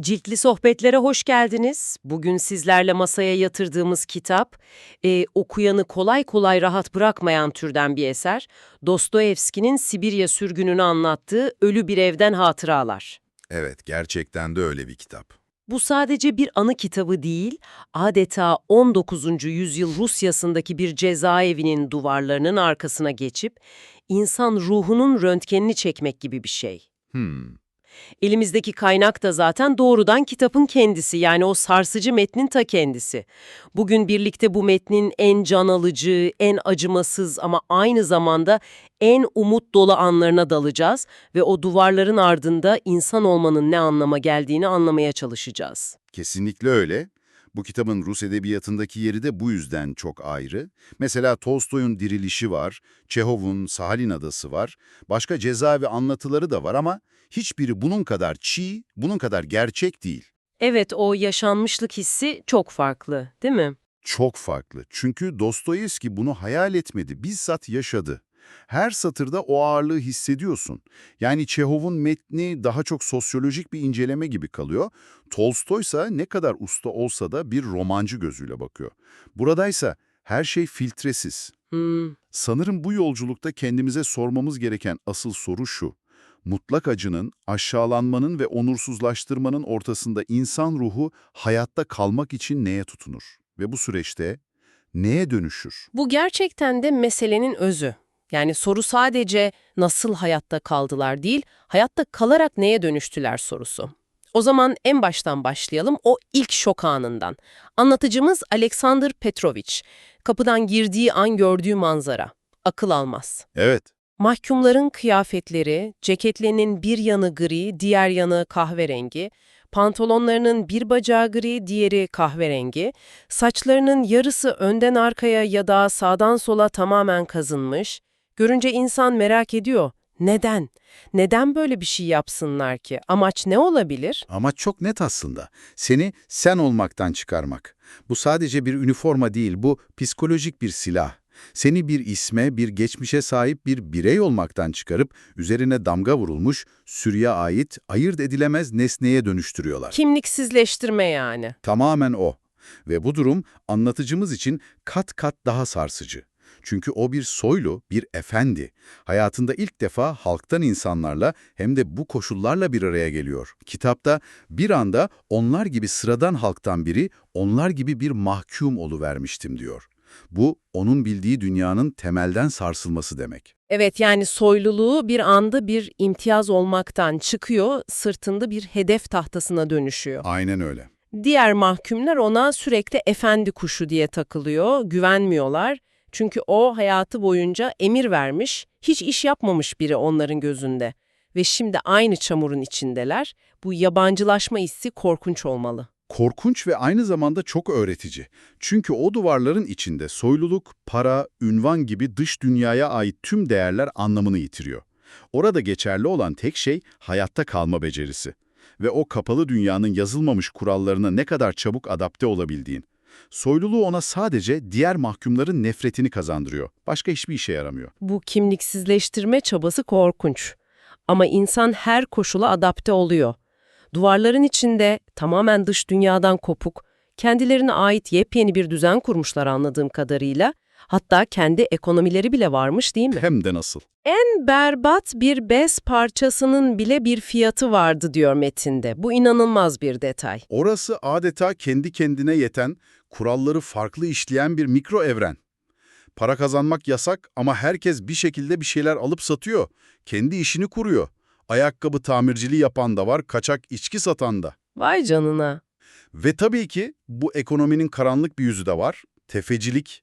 Ciltli sohbetlere hoş geldiniz. Bugün sizlerle masaya yatırdığımız kitap, e, okuyanı kolay kolay rahat bırakmayan türden bir eser. Dostoyevski'nin Sibirya sürgününü anlattığı Ölü Bir Evden Hatıralar. Evet, gerçekten de öyle bir kitap. Bu sadece bir anı kitabı değil, adeta 19. yüzyıl Rusyasındaki bir cezaevinin duvarlarının arkasına geçip insan ruhunun röntgenini çekmek gibi bir şey. Hmm, Elimizdeki kaynak da zaten doğrudan kitapın kendisi yani o sarsıcı metnin ta kendisi. Bugün birlikte bu metnin en can alıcı, en acımasız ama aynı zamanda en umut dolu anlarına dalacağız ve o duvarların ardında insan olmanın ne anlama geldiğini anlamaya çalışacağız. kesinlikle öyle. Bu kitabın Rus edebiyatındaki yeri de bu yüzden çok ayrı. Mesela Tolstoy'un Dirilişi var, Çehov'un Sahalin Adası var, başka cezaevi anlatıları da var ama hiçbiri bunun kadar çiğ, bunun kadar gerçek değil. Evet, o yaşanmışlık hissi çok farklı, değil mi? Çok farklı. Çünkü Dostoyevski bunu hayal etmedi, bizzat yaşadı. Her satırda o ağırlığı hissediyorsun. Yani Çehov'un metni daha çok sosyolojik bir inceleme gibi kalıyor. Tolstoy ise ne kadar usta olsa da bir romancı gözüyle bakıyor. Buradaysa her şey filtresiz. Hmm. Sanırım bu yolculukta kendimize sormamız gereken asıl soru şu. Mutlak acının, aşağılanmanın ve onursuzlaştırmanın ortasında insan ruhu hayatta kalmak için neye tutunur? Ve bu süreçte neye dönüşür? Bu gerçekten de meselenin özü. Yani soru sadece nasıl hayatta kaldılar değil, hayatta kalarak neye dönüştüler sorusu. O zaman en baştan başlayalım o ilk şok anından. Anlatıcımız Alexander Petrovich. Kapıdan girdiği an gördüğü manzara. Akıl almaz. Evet, Mahkumların kıyafetleri, ceketlerinin bir yanı gri, diğer yanı kahverengi, pantolonlarının bir bacağı gri, diğeri kahverengi, saçlarının yarısı önden arkaya ya da sağdan sola tamamen kazınmış. Görünce insan merak ediyor. Neden? Neden böyle bir şey yapsınlar ki? Amaç ne olabilir? Ama çok net aslında. Seni sen olmaktan çıkarmak. Bu sadece bir üniforma değil, bu psikolojik bir silah. Seni bir isme, bir geçmişe sahip bir birey olmaktan çıkarıp üzerine damga vurulmuş, sürüye ait, ayırt edilemez nesneye dönüştürüyorlar. Kimliksizleştirme yani. Tamamen o. Ve bu durum anlatıcımız için kat kat daha sarsıcı. Çünkü o bir soylu, bir efendi. Hayatında ilk defa halktan insanlarla hem de bu koşullarla bir araya geliyor. Kitapta bir anda onlar gibi sıradan halktan biri, onlar gibi bir mahkum oluvermiştim diyor. Bu, onun bildiği dünyanın temelden sarsılması demek. Evet yani soyluluğu bir anda bir imtiyaz olmaktan çıkıyor, sırtında bir hedef tahtasına dönüşüyor. Aynen öyle. Diğer mahkumlar ona sürekli efendi kuşu diye takılıyor, güvenmiyorlar. Çünkü o hayatı boyunca emir vermiş, hiç iş yapmamış biri onların gözünde. Ve şimdi aynı çamurun içindeler. Bu yabancılaşma hissi korkunç olmalı. Korkunç ve aynı zamanda çok öğretici. Çünkü o duvarların içinde soyluluk, para, ünvan gibi dış dünyaya ait tüm değerler anlamını yitiriyor. Orada geçerli olan tek şey hayatta kalma becerisi. Ve o kapalı dünyanın yazılmamış kurallarına ne kadar çabuk adapte olabildiğin. Soyluluğu ona sadece diğer mahkumların nefretini kazandırıyor. Başka hiçbir işe yaramıyor. Bu kimliksizleştirme çabası korkunç. Ama insan her koşula adapte oluyor. Duvarların içinde tamamen dış dünyadan kopuk, kendilerine ait yepyeni bir düzen kurmuşlar anladığım kadarıyla. Hatta kendi ekonomileri bile varmış değil mi? Hem de nasıl. En berbat bir bez parçasının bile bir fiyatı vardı diyor metinde. Bu inanılmaz bir detay. Orası adeta kendi kendine yeten, kuralları farklı işleyen bir mikro evren. Para kazanmak yasak ama herkes bir şekilde bir şeyler alıp satıyor. Kendi işini kuruyor. Ayakkabı tamirciliği yapan da var, kaçak içki satan da. Vay canına. Ve tabii ki bu ekonominin karanlık bir yüzü de var. Tefecilik.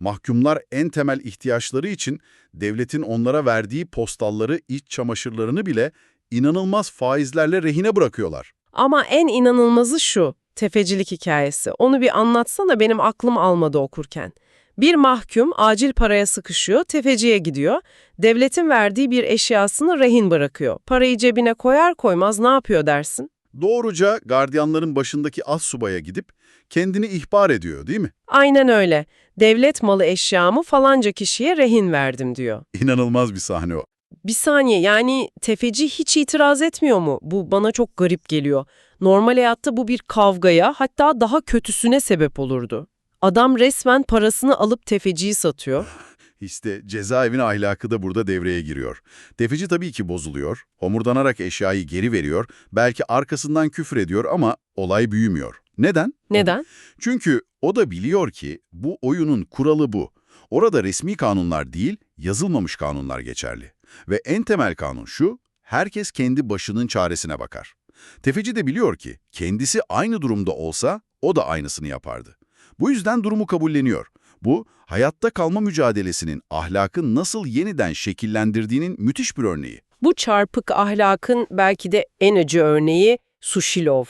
Mahkumlar en temel ihtiyaçları için devletin onlara verdiği postalları, iç çamaşırlarını bile inanılmaz faizlerle rehine bırakıyorlar. Ama en inanılmazı şu, tefecilik hikayesi. Onu bir anlatsana benim aklım almadı okurken. Bir mahkum acil paraya sıkışıyor, tefeciye gidiyor. Devletin verdiği bir eşyasını rehin bırakıyor. Parayı cebine koyar koymaz ne yapıyor dersin? Doğruca gardiyanların başındaki az subaya gidip kendini ihbar ediyor değil mi? Aynen öyle. Devlet malı eşyamı falanca kişiye rehin verdim diyor. İnanılmaz bir sahne o. Bir saniye yani tefeci hiç itiraz etmiyor mu? Bu bana çok garip geliyor. Normal hayatta bu bir kavgaya hatta daha kötüsüne sebep olurdu. Adam resmen parasını alıp tefeciyi satıyor. İşte cezaevine ahlakı da burada devreye giriyor. Tefeci tabii ki bozuluyor, homurdanarak eşyayı geri veriyor, belki arkasından küfür ediyor ama olay büyümüyor. Neden? Neden? Çünkü o da biliyor ki bu oyunun kuralı bu. Orada resmi kanunlar değil, yazılmamış kanunlar geçerli. Ve en temel kanun şu, herkes kendi başının çaresine bakar. Tefeci de biliyor ki kendisi aynı durumda olsa o da aynısını yapardı. Bu yüzden durumu kabulleniyor. Bu, hayatta kalma mücadelesinin ahlakı nasıl yeniden şekillendirdiğinin müthiş bir örneği. Bu çarpık ahlakın belki de en acı örneği Sushilov.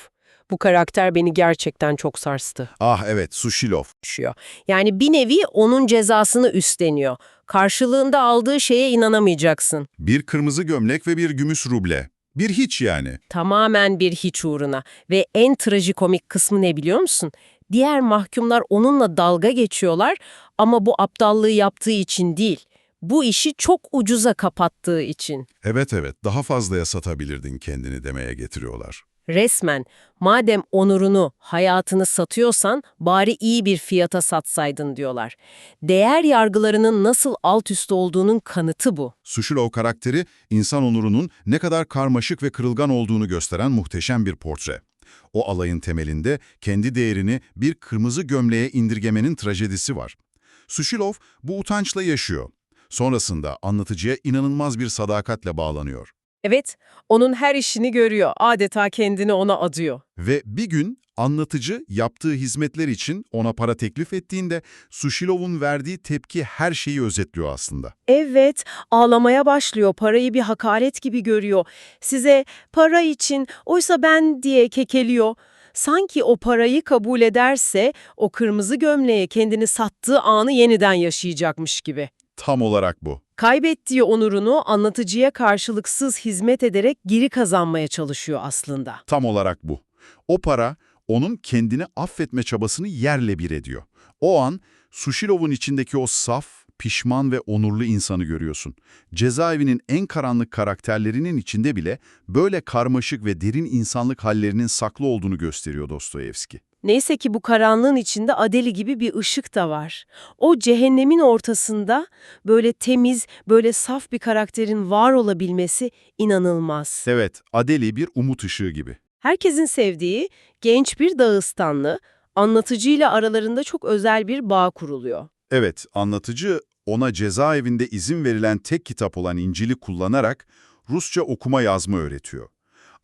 Bu karakter beni gerçekten çok sarstı. Ah evet, Sushilov. Yani bir nevi onun cezasını üstleniyor. Karşılığında aldığı şeye inanamayacaksın. Bir kırmızı gömlek ve bir gümüş ruble. Bir hiç yani. Tamamen bir hiç uğruna. Ve en trajikomik kısmı ne biliyor musun? Diğer mahkumlar onunla dalga geçiyorlar ama bu aptallığı yaptığı için değil. Bu işi çok ucuza kapattığı için. Evet evet, daha fazlaya satabilirdin kendini demeye getiriyorlar. Resmen madem onurunu, hayatını satıyorsan bari iyi bir fiyata satsaydın diyorlar. Değer yargılarının nasıl alt üst olduğunun kanıtı bu. Sushilov karakteri, insan onurunun ne kadar karmaşık ve kırılgan olduğunu gösteren muhteşem bir portre. O alayın temelinde kendi değerini bir kırmızı gömleğe indirgemenin trajedisi var. Sushilov bu utançla yaşıyor. Sonrasında anlatıcıya inanılmaz bir sadakatle bağlanıyor. Evet, onun her işini görüyor. Adeta kendini ona adıyor. Ve bir gün anlatıcı yaptığı hizmetler için ona para teklif ettiğinde Sushilov'un verdiği tepki her şeyi özetliyor aslında. Evet, ağlamaya başlıyor. Parayı bir hakaret gibi görüyor. Size para için, oysa ben diye kekeliyor. Sanki o parayı kabul ederse o kırmızı gömleğe kendini sattığı anı yeniden yaşayacakmış gibi. Tam olarak bu. Kaybettiği onurunu anlatıcıya karşılıksız hizmet ederek geri kazanmaya çalışıyor aslında. Tam olarak bu. O para onun kendini affetme çabasını yerle bir ediyor. O an Sushilov'un içindeki o saf, pişman ve onurlu insanı görüyorsun. Cezaevinin en karanlık karakterlerinin içinde bile böyle karmaşık ve derin insanlık hallerinin saklı olduğunu gösteriyor Dostoyevski. Neyse ki bu karanlığın içinde Adeli gibi bir ışık da var. O cehennemin ortasında böyle temiz, böyle saf bir karakterin var olabilmesi inanılmaz. Evet, Adeli bir umut ışığı gibi. Herkesin sevdiği genç bir Dağıstanlı, anlatıcıyla aralarında çok özel bir bağ kuruluyor. Evet, anlatıcı ona cezaevinde izin verilen tek kitap olan İncil'i kullanarak Rusça okuma yazma öğretiyor.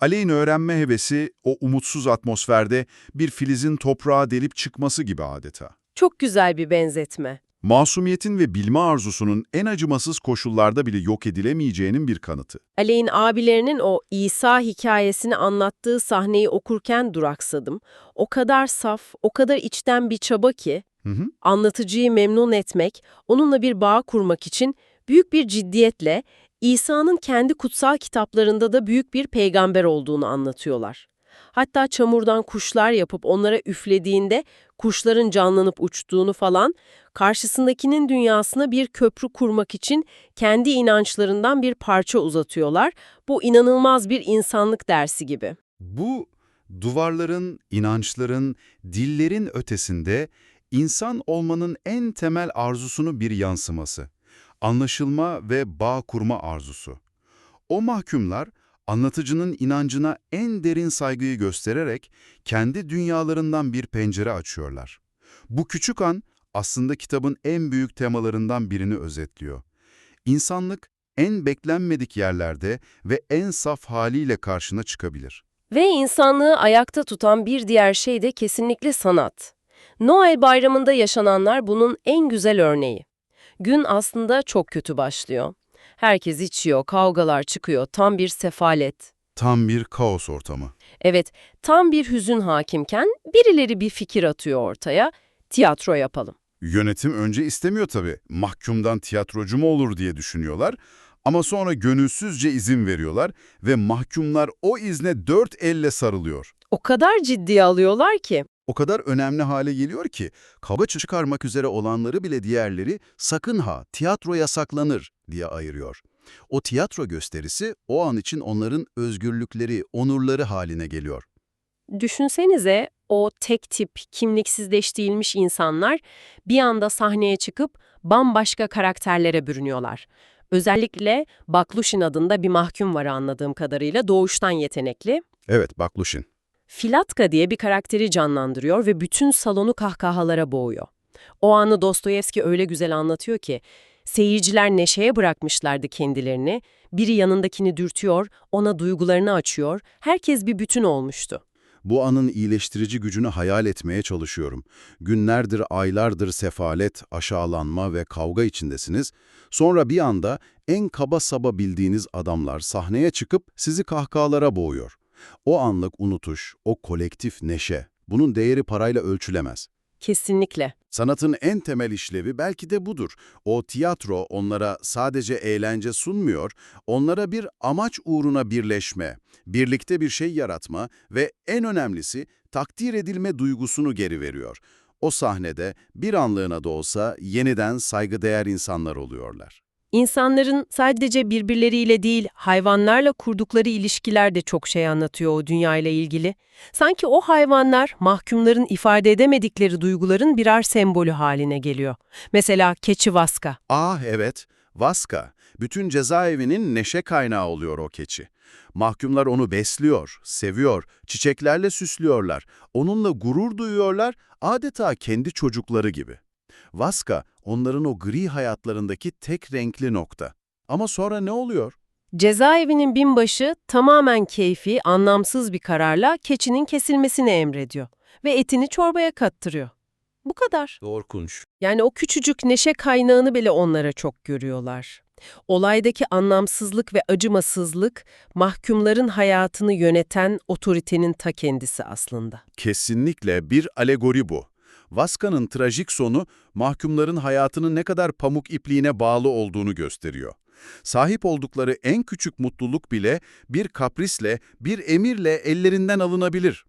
Aleyh'in öğrenme hevesi o umutsuz atmosferde bir filizin toprağa delip çıkması gibi adeta. Çok güzel bir benzetme. Masumiyetin ve bilme arzusunun en acımasız koşullarda bile yok edilemeyeceğinin bir kanıtı. Aleyh'in abilerinin o İsa hikayesini anlattığı sahneyi okurken duraksadım. O kadar saf, o kadar içten bir çaba ki Hı hı. anlatıcıyı memnun etmek, onunla bir bağ kurmak için büyük bir ciddiyetle İsa'nın kendi kutsal kitaplarında da büyük bir peygamber olduğunu anlatıyorlar. Hatta çamurdan kuşlar yapıp onlara üflediğinde kuşların canlanıp uçtuğunu falan, karşısındakinin dünyasına bir köprü kurmak için kendi inançlarından bir parça uzatıyorlar. Bu inanılmaz bir insanlık dersi gibi. Bu duvarların, inançların, dillerin ötesinde insan olmanın en temel arzusunu bir yansıması. Anlaşılma ve bağ kurma arzusu. O mahkumlar anlatıcının inancına en derin saygıyı göstererek kendi dünyalarından bir pencere açıyorlar. Bu küçük an aslında kitabın en büyük temalarından birini özetliyor. İnsanlık en beklenmedik yerlerde ve en saf haliyle karşına çıkabilir. Ve insanlığı ayakta tutan bir diğer şey de kesinlikle sanat. Noel bayramında yaşananlar bunun en güzel örneği. Gün aslında çok kötü başlıyor. Herkes içiyor, kavgalar çıkıyor, tam bir sefalet. Tam bir kaos ortamı. Evet, tam bir hüzün hakimken birileri bir fikir atıyor ortaya, tiyatro yapalım. Yönetim önce istemiyor tabii. Mahkumdan tiyatrocu mu olur diye düşünüyorlar. Ama sonra gönülsüzce izin veriyorlar ve mahkumlar o izne dört elle sarılıyor. O kadar ciddiye alıyorlar ki. O kadar önemli hale geliyor ki kavga çıkarmak üzere olanları bile diğerleri sakın ha tiyatro yasaklanır diye ayırıyor. O tiyatro gösterisi o an için onların özgürlükleri, onurları haline geliyor. Düşünsenize o tek tip, kimliksizleştirilmiş insanlar bir anda sahneye çıkıp bambaşka karakterlere bürünüyorlar. Özellikle Baklushin adında bir mahkum var anladığım kadarıyla doğuştan yetenekli. Evet, Baklushin. Filatka diye bir karakteri canlandırıyor ve bütün salonu kahkahalara boğuyor. O anı Dostoyevski öyle güzel anlatıyor ki, seyirciler neşeye bırakmışlardı kendilerini, biri yanındakini dürtüyor, ona duygularını açıyor, herkes bir bütün olmuştu. Bu anın iyileştirici gücünü hayal etmeye çalışıyorum. Günlerdir, aylardır sefalet, aşağılanma ve kavga içindesiniz. Sonra bir anda en kaba saba bildiğiniz adamlar sahneye çıkıp sizi kahkahalara boğuyor. O anlık unutuş, o kolektif neşe, bunun değeri parayla ölçülemez. Kesinlikle. Sanatın en temel işlevi belki de budur. O tiyatro onlara sadece eğlence sunmuyor, onlara bir amaç uğruna birleşme, birlikte bir şey yaratma ve en önemlisi takdir edilme duygusunu geri veriyor. O sahnede bir anlığına da olsa yeniden saygıdeğer insanlar oluyorlar. İnsanların sadece birbirleriyle değil, hayvanlarla kurdukları ilişkiler de çok şey anlatıyor o dünyayla ilgili. Sanki o hayvanlar mahkumların ifade edemedikleri duyguların birer sembolü haline geliyor. Mesela keçi Vaska. Ah evet, Vaska. Bütün cezaevinin neşe kaynağı oluyor o keçi. Mahkumlar onu besliyor, seviyor, çiçeklerle süslüyorlar. Onunla gurur duyuyorlar, adeta kendi çocukları gibi. Vaska, onların o gri hayatlarındaki tek renkli nokta. Ama sonra ne oluyor? Cezaevinin binbaşı tamamen keyfi, anlamsız bir kararla keçinin kesilmesini emrediyor ve etini çorbaya kattırıyor. Bu kadar. Korkunç. Yani o küçücük neşe kaynağını bile onlara çok görüyorlar. Olaydaki anlamsızlık ve acımasızlık mahkumların hayatını yöneten otoritenin ta kendisi aslında. Kesinlikle bir alegori bu. Vaska'nın trajik sonu, mahkumların hayatının ne kadar pamuk ipliğine bağlı olduğunu gösteriyor. Sahip oldukları en küçük mutluluk bile bir kaprisle, bir emirle ellerinden alınabilir.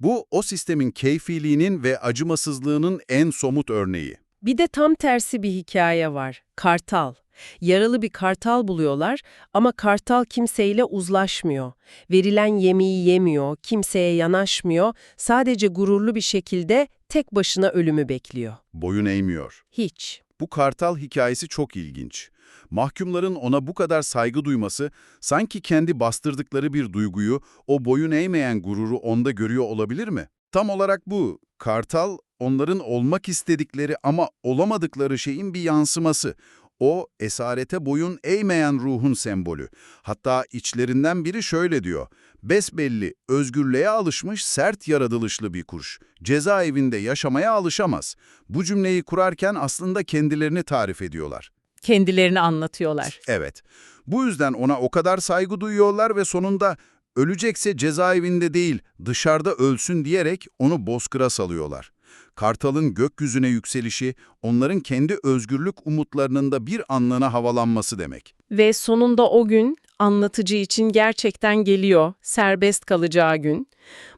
Bu, o sistemin keyfiliğinin ve acımasızlığının en somut örneği. Bir de tam tersi bir hikaye var. Kartal. Yaralı bir kartal buluyorlar ama kartal kimseyle uzlaşmıyor. Verilen yemeği yemiyor, kimseye yanaşmıyor, sadece gururlu bir şekilde tek başına ölümü bekliyor. Boyun eğmiyor. Hiç. Bu kartal hikayesi çok ilginç. Mahkumların ona bu kadar saygı duyması, sanki kendi bastırdıkları bir duyguyu, o boyun eğmeyen gururu onda görüyor olabilir mi? Tam olarak bu. Kartal, onların olmak istedikleri ama olamadıkları şeyin bir yansıması. O, esarete boyun eğmeyen ruhun sembolü. Hatta içlerinden biri şöyle diyor. Besbelli, özgürlüğe alışmış sert yaratılışlı bir kuş. Cezaevinde yaşamaya alışamaz. Bu cümleyi kurarken aslında kendilerini tarif ediyorlar. kendilerini anlatıyorlar. Evet. Bu yüzden ona o kadar saygı duyuyorlar ve sonunda ölecekse cezaevinde değil dışarıda ölsün diyerek onu bozkıra salıyorlar. Kartal'ın gökyüzüne yükselişi onların kendi özgürlük umutlarının da bir anlığına havalanması demek. Ve sonunda o gün anlatıcı için gerçekten geliyor, serbest kalacağı gün.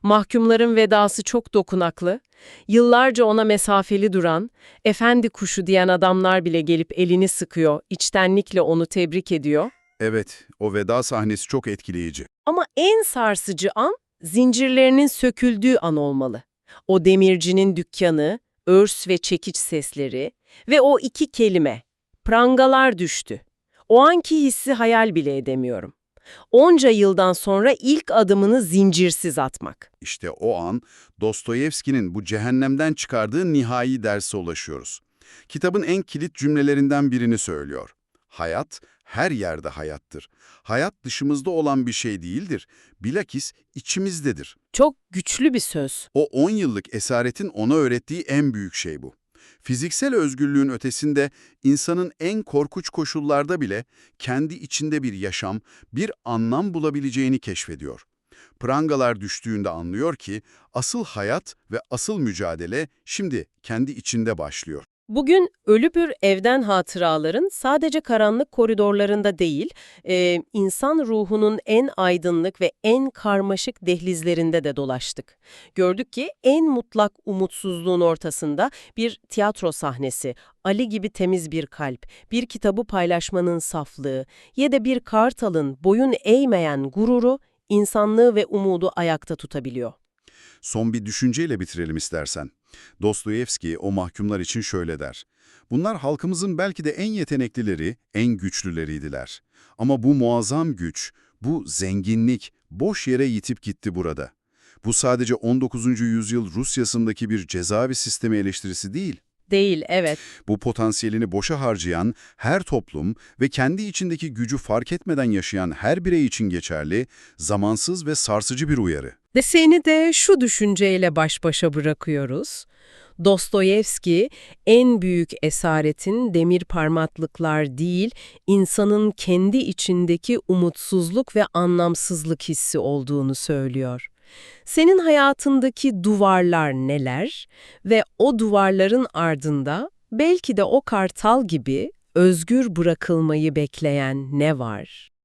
Mahkumların vedası çok dokunaklı. Yıllarca ona mesafeli duran, efendi kuşu diyen adamlar bile gelip elini sıkıyor, içtenlikle onu tebrik ediyor. Evet, o veda sahnesi çok etkileyici. Ama en sarsıcı an zincirlerinin söküldüğü an olmalı. O demircinin dükkanı, örs ve çekiç sesleri ve o iki kelime, prangalar düştü. O anki hissi hayal bile edemiyorum. Onca yıldan sonra ilk adımını zincirsiz atmak. İşte o an Dostoyevski'nin bu cehennemden çıkardığı nihai derse ulaşıyoruz. Kitabın en kilit cümlelerinden birini söylüyor. Hayat her yerde hayattır. Hayat dışımızda olan bir şey değildir. Bilakis içimizdedir. Çok güçlü bir söz. O 10 yıllık esaretin ona öğrettiği en büyük şey bu. Fiziksel özgürlüğün ötesinde insanın en korkunç koşullarda bile kendi içinde bir yaşam, bir anlam bulabileceğini keşfediyor. Prangalar düştüğünde anlıyor ki asıl hayat ve asıl mücadele şimdi kendi içinde başlıyor. Bugün ölü evden hatıraların sadece karanlık koridorlarında değil, e, insan ruhunun en aydınlık ve en karmaşık dehlizlerinde de dolaştık. Gördük ki en mutlak umutsuzluğun ortasında bir tiyatro sahnesi, Ali gibi temiz bir kalp, bir kitabı paylaşmanın saflığı ya da bir kartalın boyun eğmeyen gururu insanlığı ve umudu ayakta tutabiliyor. Son bir düşünceyle bitirelim istersen. Dostoyevski o mahkumlar için şöyle der. Bunlar halkımızın belki de en yeteneklileri, en güçlüleriydiler. Ama bu muazzam güç, bu zenginlik boş yere yitip gitti burada. Bu sadece 19. yüzyıl Rusyasındaki bir cezaevi sistemi eleştirisi değil. Değil, evet. Bu potansiyelini boşa harcayan her toplum ve kendi içindeki gücü fark etmeden yaşayan her birey için geçerli, zamansız ve sarsıcı bir uyarı. Ve seni de şu düşünceyle baş başa bırakıyoruz. Dostoyevski, en büyük esaretin demir parmaklıklar değil, insanın kendi içindeki umutsuzluk ve anlamsızlık hissi olduğunu söylüyor. Senin hayatındaki duvarlar neler ve o duvarların ardında belki de o kartal gibi özgür bırakılmayı bekleyen ne var?